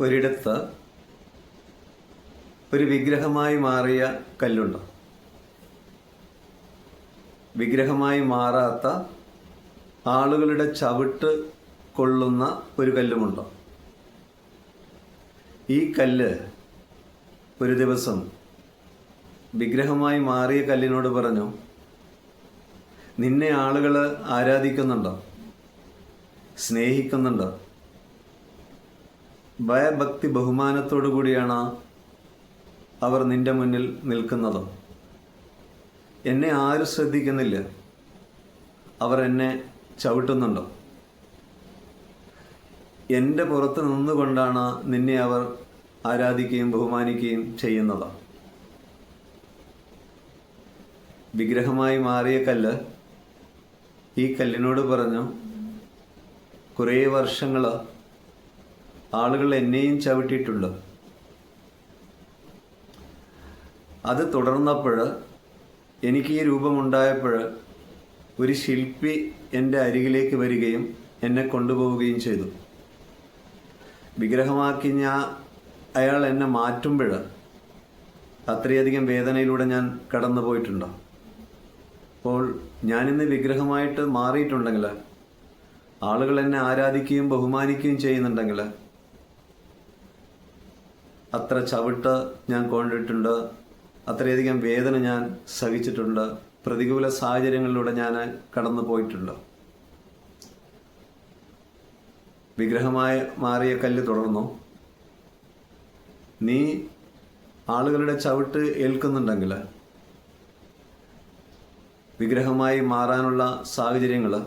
ഒരിടത്ത് ഒരു വിഗ്രഹമായി മാറിയ കല്ലുണ്ട്? വിഗ്രഹമായി മാറാത്ത ആളുകളുടെ ചവിട്ട് കൊള്ളുന്ന ഒരു കല്ലുമുണ്ട്? ഈ കല്ല് ഒരു ദിവസം വിഗ്രഹമായി മാറിയ കല്ലിനോട് പറഞ്ഞു നിന്നെ ആളുകൾ ആരാധിക്കുന്നുണ്ടോ? സ്നേഹിക്കുന്നുണ്ടോ? ഭയഭക്തി ബഹുമാനത്തോടു കൂടിയാണ് അവർ നിന്റെ മുന്നിൽ നിൽക്കുന്നത്. എന്നെ ആരും ശ്രദ്ധിക്കുന്നില്ല. അവർ എന്നെ ചവിട്ടുന്നുണ്ടോ? എന്റെ പുറത്ത് നിന്നുകൊണ്ടാണ് നിന്നെ അവർ ആരാധിക്കുകയും ബഹുമാനിക്കുകയും ചെയ്യുന്നത്. വിഗ്രഹമായി മാറിയ കല്ല് ഈ കല്ലിനോട് പറഞ്ഞു കുറേ വർഷങ്ങൾ ആളുകൾ എന്നെയും ചവിട്ടിയിട്ടുണ്ട്? അത് തുടർന്നപ്പോൾ എനിക്ക് ഈ രൂപമുണ്ടായപ്പോൾ ഒരു ശില്പി എന്റെ അരികിലേക്ക് വരികയും എന്നെ കൊണ്ടുപോവുകയും ചെയ്തു. വിഗ്രഹമാക്കി ഞാൻ അയാൾ എന്നെ മാറ്റുമ്പോൾ അത്രയധികം വേദനയിലൂടെ ഞാൻ കടന്നു പോയിട്ടുണ്ട്? അപ്പോൾ ഞാനിന്ന് വിഗ്രഹമായിട്ട് മാറിയിട്ടുണ്ടെങ്കിൽ ആളുകൾ എന്നെ ആരാധിക്കുകയും ബഹുമാനിക്കുകയും ചെയ്യുന്നുണ്ടെങ്കിൽ അത്ര ചവിട്ട് ഞാൻ കൊണ്ടിട്ടുണ്ട്. അത്രയധികം വേദന ഞാൻ സഹിച്ചിട്ടുണ്ട്. പ്രതികൂല സാഹചര്യങ്ങളിലൂടെ ഞാൻ കടന്നു പോയിട്ടുണ്ട്. വിഗ്രഹമായി മാറിയ കല്ല് തുടർന്നു. നീ ആളുകളുടെ ചവിട്ട് ഏൽക്കുന്നുണ്ടെങ്കിൽ വിഗ്രഹമായി മാറാനുള്ള സാഹചര്യങ്ങൾ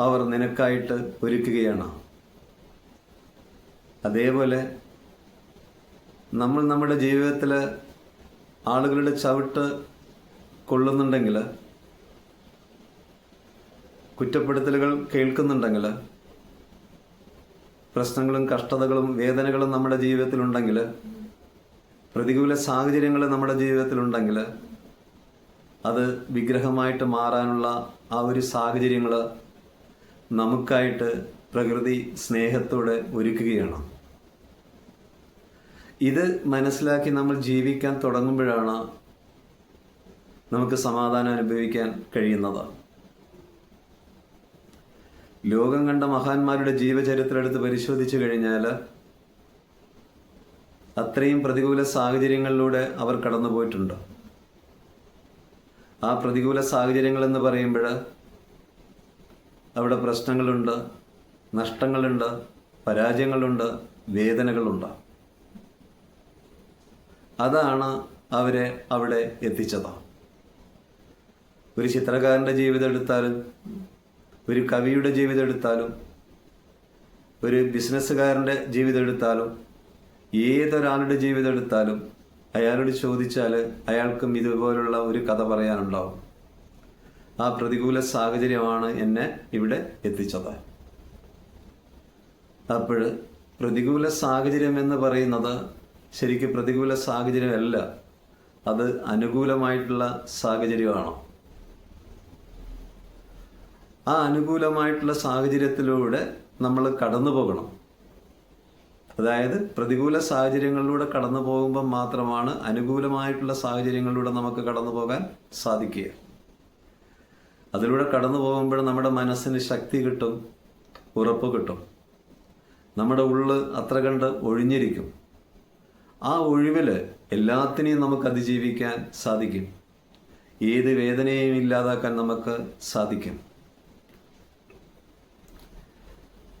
അവർ നിനക്കായിട്ട് ഒരുക്കുകയാണ്. അതേപോലെ നമ്മൾ നമ്മുടെ ജീവിതത്തിൽ ആളുകളുടെ ചവിട്ട് കൊള്ളുന്നുണ്ടെങ്കിൽ കുറ്റപ്പെടുത്തലുകൾ കേൾക്കുന്നുണ്ടെങ്കിൽ പ്രശ്നങ്ങളും കഷ്ടതകളും വേദനകളും നമ്മുടെ ജീവിതത്തിലുണ്ടെങ്കിൽ പ്രതികൂല സാഹചര്യങ്ങൾ നമ്മുടെ ജീവിതത്തിലുണ്ടെങ്കിൽ അത് വിഗ്രഹമായിട്ട് മാറാനുള്ള ആ ഒരു സാഹചര്യങ്ങൾ നമുക്കായിട്ട് പ്രകൃതി സ്നേഹത്തോടെ ഒരുക്കുകയാണ്. ഇത് മനസ്സിലാക്കി നമ്മൾ ജീവിക്കാൻ തുടങ്ങുമ്പോഴാണ് നമുക്ക് സമാധാനം അനുഭവിക്കാൻ കഴിയുന്നത്. ലോകം കണ്ട മഹാന്മാരുടെ ജീവചരിത്രം എടുത്ത് പരിശോധിച്ചു കഴിഞ്ഞാൽ അത്രയും പ്രതികൂല സാഹചര്യങ്ങളിലൂടെ അവർ കടന്നു പോയിട്ടുണ്ട്. ആ പ്രതികൂല സാഹചര്യങ്ങൾ എന്ന് പറയുമ്പോൾ അവിടെ പ്രശ്നങ്ങളുണ്ട് നഷ്ടങ്ങളുണ്ട് പരാജയങ്ങളുണ്ട് വേദനകളുണ്ട്. അതാണ് അവരെ അവിടെ എത്തിച്ചത്. ഒരു ചിത്രകാരന്റെ ജീവിതം എടുത്താലും ഒരു കവിയുടെ ജീവിതം എടുത്താലും ഒരു ബിസിനസ്സുകാരന്റെ ജീവിതം എടുത്താലും ഏതൊരാളുടെ ജീവിതം എടുത്താലും അയാളോട് ചോദിച്ചാൽ അയാൾക്കും ഇതുപോലുള്ള ഒരു കഥ പറയാനുണ്ടാവും. ആ പ്രതികൂല സാഹചര്യമാണ് എന്നെ ഇവിടെ എത്തിച്ചത്. അപ്പോൾ പ്രതികൂല സാഹചര്യം എന്ന് പറയുന്നത് ശരിക്കും പ്രതികൂല സാഹചര്യമല്ല. അത് അനുകൂലമായിട്ടുള്ള സാഹചര്യമാണോ? ആ അനുകൂലമായിട്ടുള്ള സാഹചര്യത്തിലൂടെ നമ്മൾ കടന്നു പോകണം. അതായത് പ്രതികൂല സാഹചര്യങ്ങളിലൂടെ കടന്നു പോകുമ്പോൾ മാത്രമാണ് അനുകൂലമായിട്ടുള്ള സാഹചര്യങ്ങളിലൂടെ നമുക്ക് കടന്നു പോകാൻ സാധിക്കുക. അതിലൂടെ കടന്നു പോകുമ്പോൾ നമ്മുടെ മനസ്സിന് ശക്തി കിട്ടും ഉറപ്പ് കിട്ടും. നമ്മുടെ ഉള്ള് അത്ര കണ്ട് ഒഴിഞ്ഞിരിക്കും. ആ ഒഴിവിൽ എല്ലാത്തിനെയും നമുക്ക് അതിജീവിക്കാൻ സാധിക്കും. ഏത് വേദനയും ഇല്ലാതാക്കാൻ നമുക്ക് സാധിക്കും.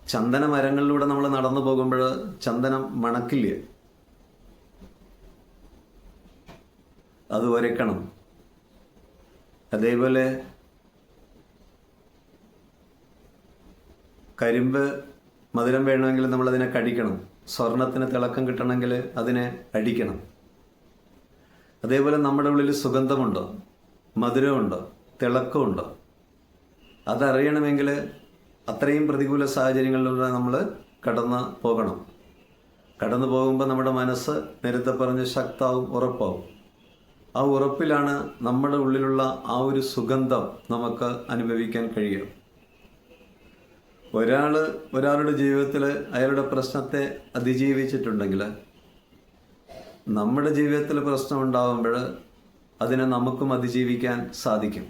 ചന്ദന മരങ്ങളിലൂടെ നമ്മൾ നടന്നു പോകുമ്പോൾ ചന്ദനം മണക്കില്ല? അത് വരയ്ക്കണം അതേപോലെ കരിമ്പ് മധുരം വേണമെങ്കിൽ നമ്മളതിനെ കടിക്കണം. സ്വർണത്തിന് തിളക്കം കിട്ടണമെങ്കിൽ അതിനെ അടിക്കണം. അതേപോലെ നമ്മുടെ ഉള്ളിൽ സുഗന്ധമുണ്ടോ? മധുരമുണ്ടോ? തിളക്കമുണ്ടോ? അതറിയണമെങ്കിൽ അത്രയും പ്രതികൂല സാഹചര്യങ്ങളിലൂടെ നമ്മൾ കടന്ന് പോകണം. കടന്നു പോകുമ്പോൾ നമ്മുടെ മനസ്സ് നേരത്തെ പറഞ്ഞ് ശക്താവും ഉറപ്പാവും. ആ ഉറപ്പിലാണ് നമ്മുടെ ഉള്ളിലുള്ള ആ ഒരു സുഗന്ധം നമുക്ക് അനുഭവിക്കാൻ കഴിയുക. ഒരാൾ ഒരാളുടെ ജീവിതത്തിൽ അയാളുടെ പ്രശ്നത്തെ അതിജീവിച്ചിട്ടുണ്ടെങ്കിൽ നമ്മുടെ ജീവിതത്തിൽ പ്രശ്നം ഉണ്ടാകുമ്പോൾ അതിനെ നമുക്കും അതിജീവിക്കാൻ സാധിക്കും.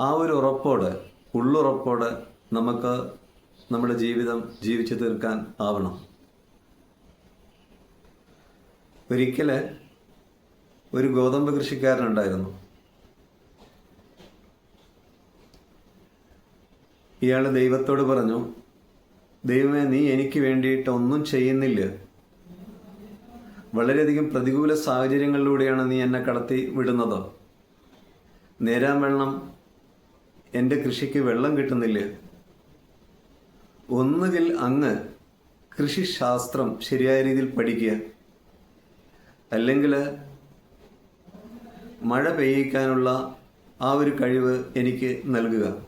ആ ഒരു ഉറപ്പോടെ ഉള്ളുറപ്പോടെ നമുക്ക് നമ്മുടെ ജീവിതം ജീവിച്ചു തീർക്കാൻ ആവണം. ഒരിക്കൽ ഒരു ഗോതമ്പ് കൃഷിക്കാരനുണ്ടായിരുന്നു. ഇയാൾ ദൈവത്തോട് പറഞ്ഞു ദൈവമേ നീ എനിക്ക് വേണ്ടിയിട്ട് ഒന്നും ചെയ്യുന്നില്ല. വളരെയധികം പ്രതികൂല സാഹചര്യങ്ങളിലൂടെയാണ് നീ എന്നെ കടത്തി വിടുന്നത്. നേരാൻ വെള്ളം എന്റെ കൃഷിക്ക് വെള്ളം കിട്ടുന്നില്ല. ഒന്നുകിൽ അങ്ങ് കൃഷിശാസ്ത്രം ശരിയായ രീതിയിൽ പഠിക്കുക. അല്ലെങ്കിൽ മഴ പെയ്യിക്കാനുള്ള ആ ഒരു കഴിവ് എനിക്ക് നൽകുക.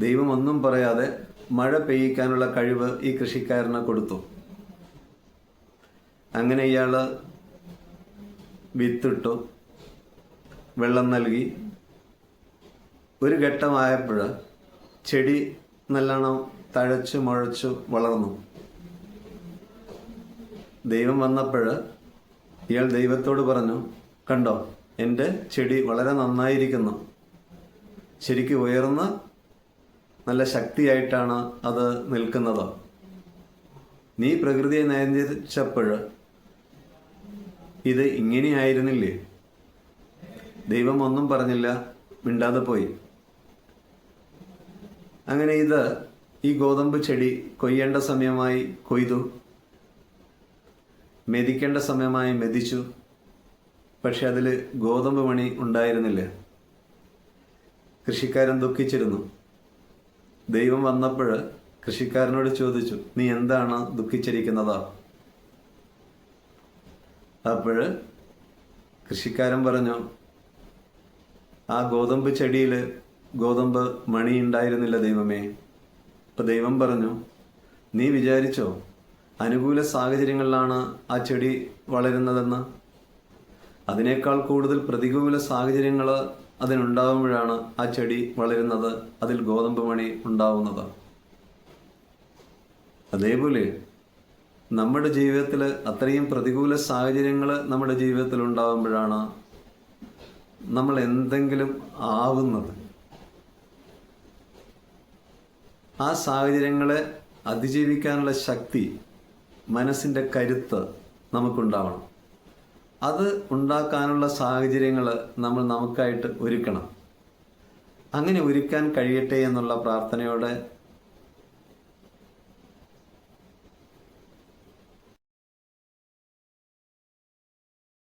ദൈവം ഒന്നും പറയാതെ മഴ പെയ്യിക്കാനുള്ള കഴിവ് ഈ കൃഷിക്കാരന് കൊടുത്തു. അങ്ങനെ ഇയാൾ വിത്തിട്ടു വെള്ളം നൽകി. ഒരു ഘട്ടമായപ്പോൾ ചെടി നല്ലോണം തഴച്ചു മുഴച്ചു വളർന്നു. ദൈവം വന്നപ്പോൾ ഇയാൾ ദൈവത്തോട് പറഞ്ഞു കണ്ടോ എന്റെ ചെടി വളരെ നന്നായിരിക്കുന്നു. ശരിക്കും ഉയർന്ന നല്ല ശക്തിയായിട്ടാണ് അത് നിൽക്കുന്നത്. നീ പ്രകൃതിയെ നിയന്ത്രിച്ചപ്പോൾ ഇത് ഇങ്ങനെയായിരുന്നില്ലേ? ദൈവം ഒന്നും പറഞ്ഞില്ല മിണ്ടാതെ പോയി. അങ്ങനെ ഇത് ഈ ഗോതമ്പ് ചെടി കൊയ്യേണ്ട സമയമായി കൊയ്തു. മെതിക്കേണ്ട സമയമായി മെതിച്ചു. പക്ഷെ അതിൽ ഗോതമ്പ് മണി ഉണ്ടായിരുന്നില്ല. കൃഷിക്കാരൻ ദുഃഖിച്ചിരുന്നു. ദൈവം വന്നപ്പോൾ കൃഷിക്കാരനോട് ചോദിച്ചു നീ എന്താണ് ദുഃഖിച്ചിരിക്കുന്നത്? അപ്പോൾ കൃഷിക്കാരൻ പറഞ്ഞു ആ ഗോതമ്പ് ചെടിയിൽ ഗോതമ്പ് മണി ഉണ്ടായിരുന്നില്ല ദൈവമേ. അപ്പം ദൈവം പറഞ്ഞു നീ വിചാരിച്ചോ അനുകൂല സാഹചര്യങ്ങളിലാണ് ആ ചെടി വളരുന്നതെന്ന്? അതിനേക്കാൾ കൂടുതൽ പ്രതികൂല സാഹചര്യങ്ങൾ അതിനുണ്ടാകുമ്പോഴാണ് ആ ചെടി വളരുന്നത്. അതിൽ ഗോതമ്പ് മണി ഉണ്ടാവുന്നത്. അതേപോലെ നമ്മുടെ ജീവിതത്തിൽ അത്രയും പ്രതികൂല സാഹചര്യങ്ങൾ നമ്മുടെ ജീവിതത്തിൽ ഉണ്ടാകുമ്പോഴാണ് നമ്മൾ എന്തെങ്കിലും ആവുന്നത്. ആ സാഹചര്യങ്ങളെ അതിജീവിക്കാനുള്ള ശക്തി മനസ്സിന്റെ കരുത്ത് നമുക്കുണ്ടാവണം. അത് ഉണ്ടാക്കാനുള്ള സാഹചര്യങ്ങൾ നമ്മൾ നമുക്കായിട്ട് ഒരുക്കണം. അങ്ങനെ ഒരുക്കാൻ കഴിയട്ടെ എന്നുള്ള പ്രാർത്ഥനയോടെ